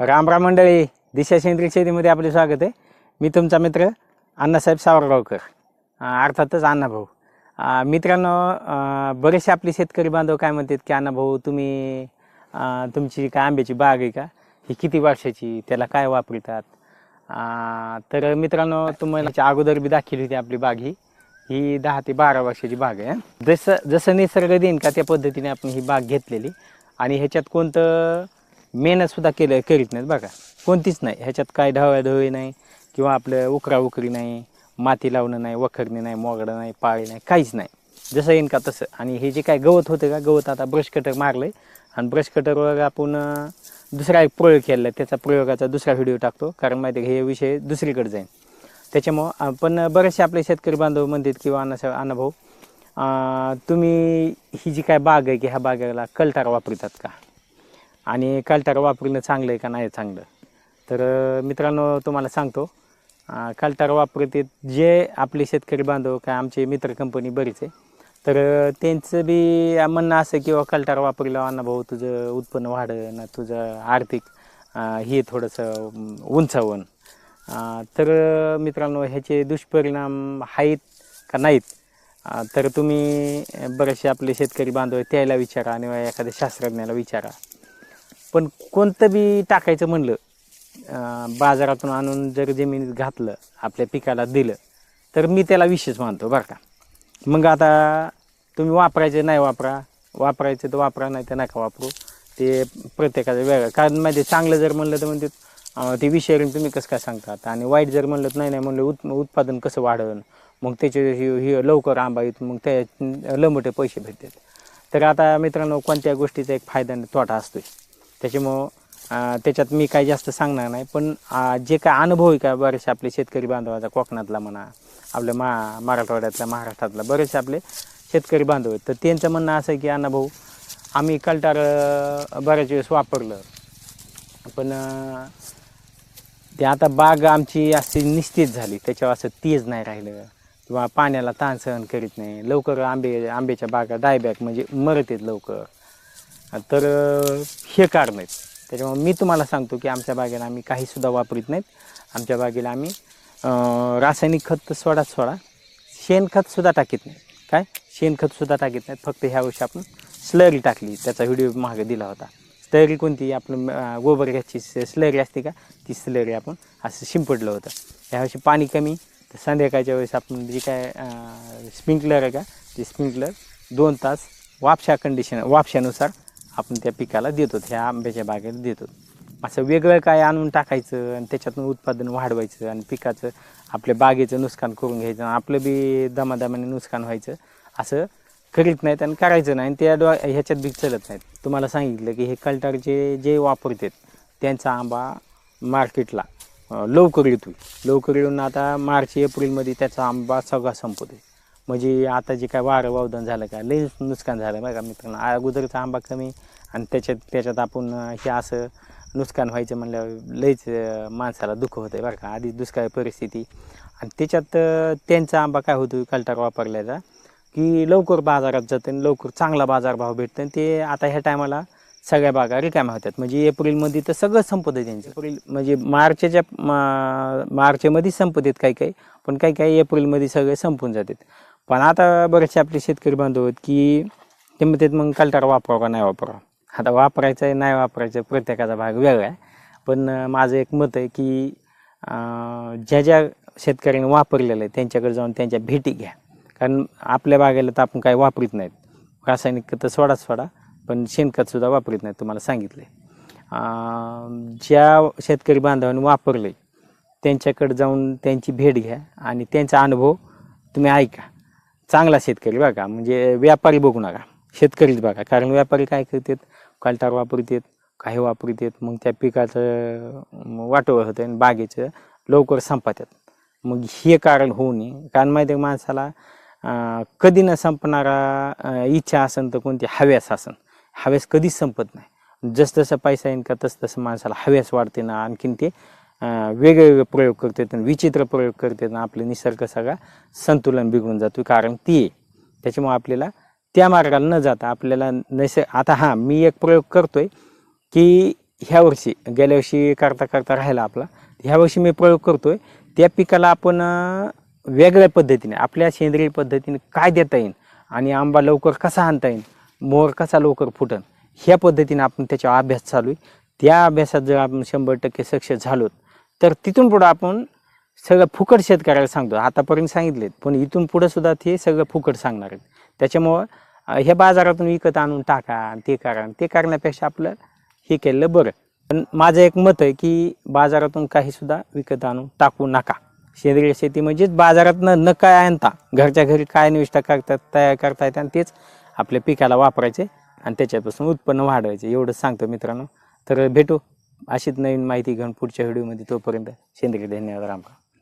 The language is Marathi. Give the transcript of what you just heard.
राम राम मंडळी दिशा सेंद्रिय शेतीमध्ये आपले स्वागत आहे. मी तुमचा मित्र अण्णासाहेब सावरगावकर अर्थातच अण्णाभाऊ. मित्रांनो बरेचसे आपले शेतकरी बांधव काय म्हणतात की अण्णाभाऊ तुम्ही तुमची काय आंब्याची बाग आहे का? ही किती वर्षाची? त्याला काय वापरतात? तर मित्रांनो तुम्हाला अगोदर बी दाखवली होती आपली बाग ही. ही दहा ते बारा वर्षाची बाग आहे. जसं जसं निसर्ग देईन का त्या पद्धतीने आपण ही बाग घेतलेली. आणि ह्याच्यात कोणतं मेहनतसुद्धा केलं करीत नाहीत बघा. कोणतीच नाही. ह्याच्यात काय ढवळाढवळी नाही किंवा आपलं उकरा उकरी नाही माती लावणं नाही वखरणी नाही मोगडं नाही पाळी नाही काहीच नाही. जसं येईन का तसं. आणि हे जे काय गवत होतं का गवत आता ब्रश कटर आहे आणि ब्रश कटरवर आपण दुसरा एक प्रयोग केला त्याचा प्रयोगाचा दुसरा व्हिडिओ टाकतो. कारण माहिती आहे हे विषय दुसरीकडे जाईल त्याच्यामुळं आपण बरेचसे आपले शेतकरी बांधव म्हणतात किंवा अण्णा अण्णाभाऊ तुम्ही ही जी काय बाग आहे की ह्या बागेला कलटार वापरतात का? आणि कालटारा वापरणं चांगलं आहे का नाही चांगलं? तर मित्रांनो तुम्हाला सांगतो कालटारा वापरते जे आपले शेतकरी बांधव काय आमचे मित्र कंपनी बरीच आहे. तर त्यांचं बी म्हणणं असं किंवा कालटार वापरलं अण्णा भाऊ तुझं उत्पन्न वाढन तुझं आर्थिक हे थोडंसं उंचावण तर मित्रांनो ह्याचे दुष्परिणाम आहेत का नाहीत? तर तुम्ही बरेचसे आपले शेतकरी बांधव आहेत, त्याला विचारा आणि एखाद्या शास्त्रज्ञाला विचारा. पण कोणतं बी टाकायचं म्हणलं अं, बाजारातून आणून जर जमिनीत घातलं आपल्या पिकाला दिलं तर मी त्याला विशेष मानतो बरं का. मग आता तुम्ही वापरायचं नाही वापरा वापरायचं तर वापरा नाही तर नका वापरू. ते प्रत्येकाचं वेगळं. कारण माहिती आहे, चांगलं जर म्हणलं तर म्हणजे अं, ते विषयावरून तुम्ही कसं काय सांगतात आणि वाईट जर म्हणलं तर नाही नाही म्हणलं उत् उत्पादन कसं वाढवलं मग त्याचे हे हे लवकर आंबा येतो मग त्या लंबटे पैसे भेटतात. तर आता मित्रांनो कोणत्या गोष्टीचा एक फायदा आणि तोटा असतोय? त्याच्यामुळं त्याच्यात मी काही जास्त सांगणार नाही. पण जे काय अनुभव आहे का बरेचसे आपले शेतकरी बांधवाचा कोकणातला म्हणा आपल्या मा मराठवाड्यातला महाराष्ट्रातला बरेचसे आपले शेतकरी बांधव आहेत. तर त्यांचं म्हणणं असं आहे की अनुभव आम्ही कलटार बऱ्याच वेळेस वापरलं. पण ते आता बाग आमची अशी निश्चित झाली. त्याच्यावर असं तेज नाही राहिलं. किंवा पाण्याला ताण सहन करीत नाही. लवकर आंबे आंब्याच्या बागा डायबॅक म्हणजे मरत आहेत लवकर. तर हे काढ नाहीत त्याच्यामुळे मी तुम्हाला सांगतो की आमच्या बागेला आम्ही काहीसुद्धा वापरीत नाहीत. आमच्या बागेला आम्ही रासायनिक खत तर सोडाच सोडा. शेणखतसुद्धा टाकीत नाही. काय? शेणखतसुद्धा टाकीत नाहीत. फक्त ह्या वर्षी आपण स्लरी टाकली. त्याचा व्हिडिओ मागे दिला होता. स्लरी कोणती? आपलं गोबर घ्याची स्लरी असते का? ती स्लरी आपण असं शिंपडलं होतं. ह्यावर्षी पाणी कमी. तर संध्याकाळच्या वेळेस आपण जे काय स्प्रिंकलर आहे का? ते स्प्रिंकलर दोन तास वापशा कंडिशन वापशानुसार आपण त्या पिकाला देतो ह्या आंब्याच्या बागेला देतो. असं वेगळं काय आणून टाकायचं आणि त्याच्यातून उत्पादन वाढवायचं आणि पिकाचं आपल्या बागेचं नुकसान करून घ्यायचं आणि आपलं बी दमादमाने नुकसान व्हायचं असं करीत नाहीत आणि करायचं नाही. आणि त्या डो ह्याच्यात बी चलत नाहीत. तुम्हाला सांगितलं की हे कल्टारचे जे वापरतात त्यांचा आंबा मार्केटला लवकर येतो लवकर येऊन आता मार्च एप्रिलमध्ये त्याचा आंबा सगळा संपतो म्हणजे आता जे काय वारं वावदन झालं का लई नुकसान झालं बघा मित्रांनो. अगोदरचा आंबा कमी आणि त्याच्यात त्याच्यात आपण हे असं नुकसान व्हायचं म्हणल्यावर लईच माणसाला दुःख होतं बरं का. आधी दुष्काळ परिस्थिती. आणि त्याच्यात त्यांचा आंबा काय होतो कल्टार वापरल्याचा की लवकर बाजारात जातं आणि लवकर चांगला बाजारभाव भेटतं आणि ते आता ह्या टायमाला सगळ्या बागा रिकाम्या होतात. म्हणजे एप्रिलमध्ये तर सगळं संपत आहे त्यांचं. एप्रिल म्हणजे मार्चच्या मा- मार्चमध्ये संपत आहेत काही काही पण काही काही एप्रिलमध्ये सगळे संपून जातात. पण आता बरेचसे आपले शेतकरी बांधव आहेत की ते म्हणतात मग कल्टार वापरावं का नाही वापरावं? आता वापरायचं आहे नाही वापरायचं प्रत्येकाचा भाग वेगळा आहे. पण माझं एक मत आहे की ज्या ज्या शेतकऱ्यांनी वापरलेलं आहे त्यांच्याकडे जाऊन त्यांच्या भेटी घ्या. कारण आपल्या बागेला तर आपण काही वापरीत नाहीत. रासायनिक खतं सोडा सोडा पण शेणखतसुद्धा वापरीत नाहीत तुम्हाला सांगितलं आहे ज्या शेतकरी बांधवांनी वापरले त्यांच्याकडे जाऊन त्यांची भेट घ्या आणि त्यांचा अनुभव तुम्ही ऐका. चांगला शेतकरी बघा म्हणजे व्यापारी बघू नका. शेतकरीच बघा कारण व्यापारी काय करतात? कालटार वापरतात काही वापरतात मग त्या पिकाचं वाटोळ होतं आणि बागेचं लवकर संपतात मग हे कारण होऊ नये. कारण माहिती आहे माणसाला कधी न संपणारा इच्छा असन तर कोणती? हव्यास असन. हव्यास कधीच संपत नाही. जसजसं पैसा येईन का तस तसं माणसाला हव्यास वाढते ना आणखीन ते वेगवेगळे प्रयोग करतात आणि विचित्र प्रयोग करतात ना आपले निसर्ग सगळा संतुलन बिघडून जातो. कारण ती आहे. त्याच्यामुळे आपल्याला त्या मार्गाला न जाता आपल्याला नैसर्ग आता हां मी एक प्रयोग करतोय की ह्या वर्षी गेल्या वर्षी करता करता राहिला आपला. ह्या वर्षी मी प्रयोग करतोय त्या पिकाला आपण वेगळ्या पद्धतीने आपल्या सेंद्रिय पद्धतीने काय देता येईल आणि आंबा लवकर कसा आणता येईल मोर कसा लवकर फुटन ह्या पद्धतीने आपण त्याच्यावर अभ्यास चालू आहे. त्या अभ्यासात जर आपण शंभर टक्के सक्सेस झालो तर तिथून पुढं आपण सगळं फुकट शेतकऱ्याला सांगतो. आतापर्यंत सांगितलेत पण इथून पुढं सुद्धा ते सगळं फुकट सांगणार आहेत. त्याच्यामुळं हे बाजारातून विकत आणून टाका आणि ते करा आणि ते करण्यापेक्षा आपलं हे केलेलं बरं. पण माझं एक मत आहे की बाजारातून काहीसुद्धा विकत आणून टाकू नका. सेंद्रिय शेती म्हणजेच बाजारात न न काय आणता घरच्या घरी काय निविष्ठा करतात तयार करता येतात आणि तेच आपल्या पिकाला वापरायचे आणि त्याच्यापासून उत्पन्न वाढवायचे एवढंच सांगतो मित्रांनो. तर भेटू. अशीच नवीन माहिती घेऊन पुढच्या व्हिडिओमध्ये तोपर्यंत सेंद्रिय धन्यवाद रामका.